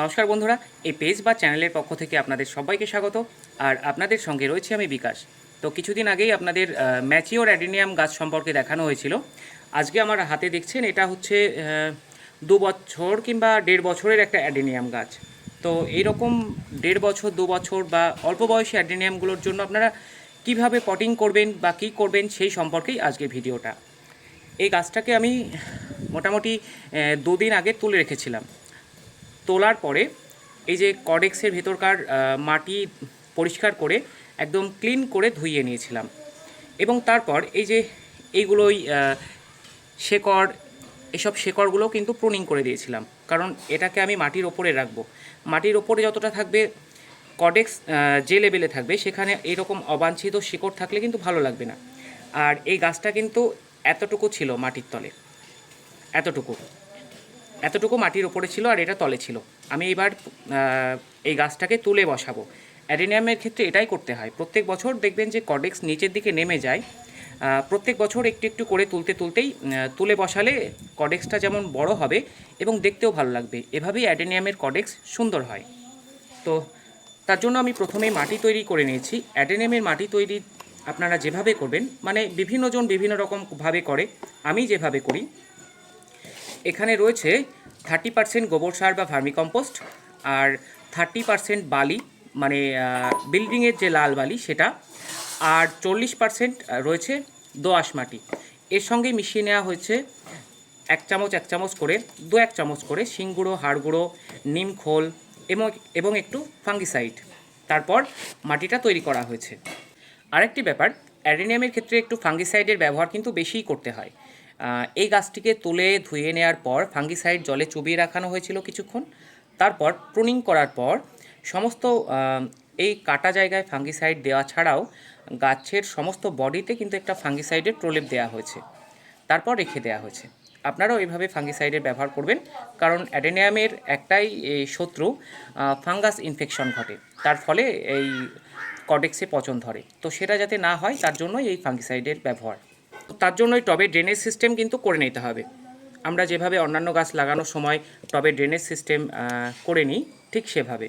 নমস্কার বন্ধুরা, এই পেজ বা চ্যানেলের পক্ষ থেকে আপনাদের সবাইকে স্বাগত, আর আপনাদের সঙ্গে রয়েছে আমি বিকাশ। তো কিছুদিন আগেই আপনাদের ম্যাচিওর অ্যাডিনিয়াম গাছ সম্পর্কে দেখানো হয়েছিল। আজকে আমার হাতে দেখছেন, এটা হচ্ছে দু বছর কিংবা দেড় বছরের একটা অ্যাডিনিয়াম গাছ। তো এইরকম দেড় বছর, দু বছর বা অল্প বয়সী অ্যাডিনিয়ামগুলোর জন্য আপনারা কীভাবে পটিং করবেন বা কী করবেন সেই সম্পর্কেই আজকে ভিডিওটা। এই গাছটাকে আমি মোটামুটি দুদিন আগে তুলে রেখেছিলাম। তোলার পরে এই যে কডেক্সের ভেতরকার মাটি পরিষ্কার করে একদম ক্লিন করে ধুইয়ে নিয়েছিলাম। এবং তারপর এই যে এইগুলোই শেকড়, এসব শেকড়গুলো কিন্তু প্রুনিং করে দিয়েছিলাম। কারণ এটাকে আমি মাটির ওপরে রাখব। মাটির ওপরে যতটা থাকবে কডেক্স যে লেভেলে থাকবে, সেখানে এরকম অবাঞ্ছিত শিকড় থাকলে কিন্তু ভালো লাগবে না। আর এই গাছটা কিন্তু এতটুকু ছিল মাটির তলে। এতটুকু। এতটুকু মাটির ওপরে ছিল আর এটা তলে ছিল। আমি এবার এই গাছটাকে তুলে বসাবো। অ্যাডেনিয়ামের ক্ষেত্রে এটাই করতে হয়। প্রত্যেক বছর দেখবেন যে কডেক্স নিচের দিকে নেমে যায়। প্রত্যেক বছর একটু একটু করে তুলতে তুলতেই তুলে বসালে কডেক্সটা যেমন বড় হবে এবং দেখতেও ভালো লাগবে। এভাবেই অ্যাডেনিয়ামের কডেক্স সুন্দর হয়। তো তার জন্য আমি প্রথমেই মাটি তৈরি করে নিয়েছি। অ্যাডেনিয়ামের মাটি তৈরি আপনারা যেভাবে করবেন মানে বিভিন্নজন বিভিন্ন রকমভাবে করে, আমি যেভাবে করি। এখানে রয়েছে থার্টি পার্সেন্ট গোবর সার বা ভার্মিকম্পোস্ট আর থার্টি পার্সেন্ট বালি মানে বিল্ডিংয়ের যে লাল বালি সেটা, আর চল্লিশ পার্সেন্ট রয়েছে দোআঁশ মাটি। এর সঙ্গে মিশিয়ে নেওয়া হয়েছে এক চামচ এক চামচ করে, দু এক চামচ করে শিংগুঁড়ো হাড়গুঁড়ো নিম খোল এবং এবং একটু ফাঙ্গিসাইড তারপর মাটিটা তৈরি করা হয়েছে। আরেকটি ব্যাপার, অ্যাডেনিয়ামের ক্ষেত্রে একটু ফাঙ্গিসাইডের ব্যবহার কিন্তু বেশিই করতে হয়। এই গাছটিকে তুলে ধুয়ে নেওয়ার পর ফাঙ্গিসাইড জলে চুবিয়ে রাখানো হয়েছিল কিছুক্ষণ। তারপর প্রুনিং করার পর সমস্ত এই কাটা জায়গায় ফাঙ্গিসাইড দেওয়া ছাড়াও গাছের সমস্ত বডিতে কিন্তু একটা ফাঙ্গিসাইডের প্রলেপ দেওয়া হয়েছে। তারপর রেখে দেওয়া হয়েছে। আপনারাও এইভাবে ফাঙ্গিসাইডের ব্যবহার করবেন, কারণ অ্যাডেনিয়ামের একটাই, এই, শত্রু ফাঙ্গাস ইনফেকশন ঘটে। তার ফলে এই কডেক্সে পচন ধরে। তো সেটা যাতে না হয়, তার জন্যই এই ফাঙ্গিসাইডের ব্যবহার। তার জন্যই টবে ড্রেনেজ সিস্টেম কিন্তু করে নিতে হবে। আমরা যেভাবে অন্যান্য গাছ লাগানোর সময় টবে ড্রেনেজ সিস্টেম করে নিই, ঠিক সেভাবে।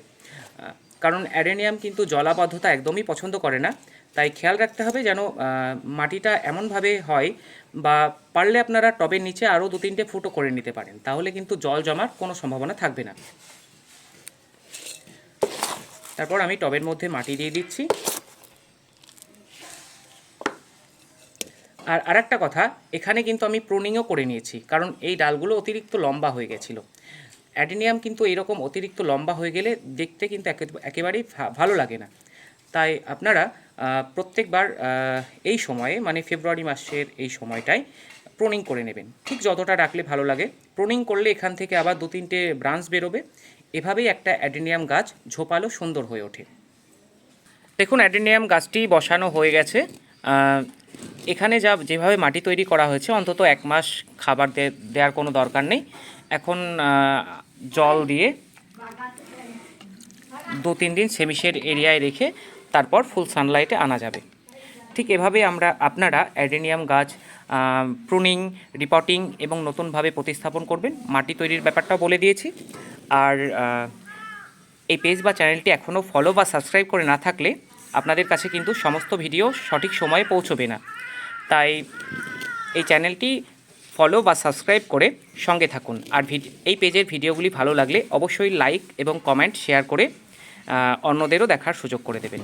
কারণ অ্যাডেনিয়াম কিন্তু জলাবদ্ধতা একদমই পছন্দ করে না। তাই খেয়াল রাখতে হবে যেন মাটিটা এমনভাবে হয় বা পারলে আপনারা টবের নিচে আরও দু তিনটে ফুটো করে নিতে পারেন। তাহলে কিন্তু জল জমার কোনো সম্ভাবনা থাকবে না। তারপর আমি টবের মধ্যে মাটি দিয়ে দিচ্ছি। আর আরেকটা কথা, এখানে কিন্তু আমি প্রুনিংও করে নিয়েছি, কারণ এই ডালগুলো অতিরিক্ত লম্বা হয়ে গেছিল। অ্যাডিনিয়াম কিন্তু এরকম অতিরিক্ত লম্বা হয়ে গেলে দেখতে কিন্তু একে- একেবারেই ভালো লাগে না। তাই আপনারা প্রত্যেকবার এই সময়ে মানে ফেব্রুয়ারি মাসের এই সময়টায় প্রুনিং করে নেবেন। ঠিক যতটা রাখলে ভালো লাগে। প্রুনিং করলে এখান থেকে আবার দু তিনটে ব্রাঞ্চ বেরোবে। এভাবেই একটা অ্যাডিনিয়াম গাছ ঝোপালো সুন্দর হয়ে ওঠে। দেখুন, অ্যাডেনিয়াম গাছটি বসানো হয়ে গেছে। এখানে যা যেভাবে মাটি তৈরি করা হয়েছে, অন্তত এক মাস খাবার দেওয়ার কোনো দরকার নেই। এখন জল দিয়ে দু তিন দিন সেমিশেড এরিয়ায় রেখে তারপর ফুল সানলাইটে আনা যাবে। ঠিক এভাবে আমরা আপনারা অ্যাডেনিয়াম গাছ প্রুনিং, রিপোর্টিং এবং নতুনভাবে প্রতিস্থাপন করবেন। মাটি তৈরির ব্যাপারটাও বলে দিয়েছি। আর এই পেজ বা চ্যানেলটি এখনও ফলো বা সাবস্ক্রাইব করে না থাকলে আপনাদের কাছে কিন্তু সমস্ত ভিডিও সঠিক সময়ে পৌঁছবে না। তাই এই চ্যানেলটি ফলো বা সাবস্ক্রাইব করে সঙ্গে থাকুন। আর এই পেজের ভিডিওগুলি ভালো লাগলে অবশ্যই লাইক এবং কমেন্ট শেয়ার করে অন্যদেরও দেখার সুযোগ করে দেবেন।